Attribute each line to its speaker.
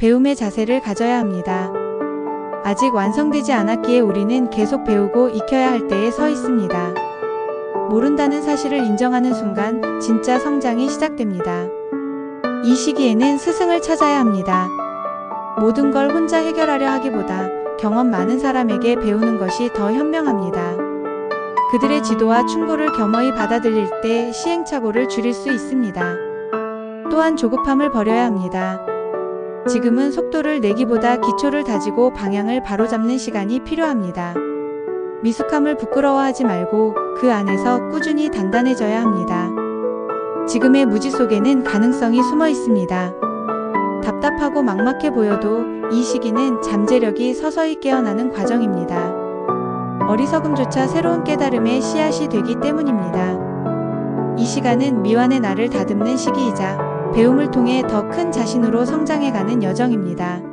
Speaker 1: 배움의 자세를 가져야 합니다. 아직 완성되지 않았기에 우리는 계속 배우고 익혀야 할 때에 서 있습니다. 모른다는 사실을 인정하는 순간 진짜 성장이 시작됩니다. 이 시기에는 스승을 찾아야 합니다. 모든 걸 혼자 해결하려 하기보다 경험 많은 사람에게 배우는 것이 더 현명합니다. 그들의 지도와 충고를 겸허히 받아들일 때 시행착오를 줄일 수 있습니다. 또한 조급함을 버려야 합니다. 지금은 속도를 내기보다 기초를 다지고 방향을 바로잡는 시간이 필요합니다. 미숙함을 부끄러워하지 말고 그 안에서 꾸준히 단단해져야 합니다. 지금의 무지 속에는 가능성이 숨어 있습니다. 답답하고 막막해 보여도 이 시기는 잠재력이 서서히 깨어나는 과정입니다. 어리석음조차 새로운 깨달음의 씨앗이 되기 때문입니다. 이 시간은 미완의 나를 다듬는 시기이자 배움을 통해 더 큰 자신으로 성장해가는 여정입니다.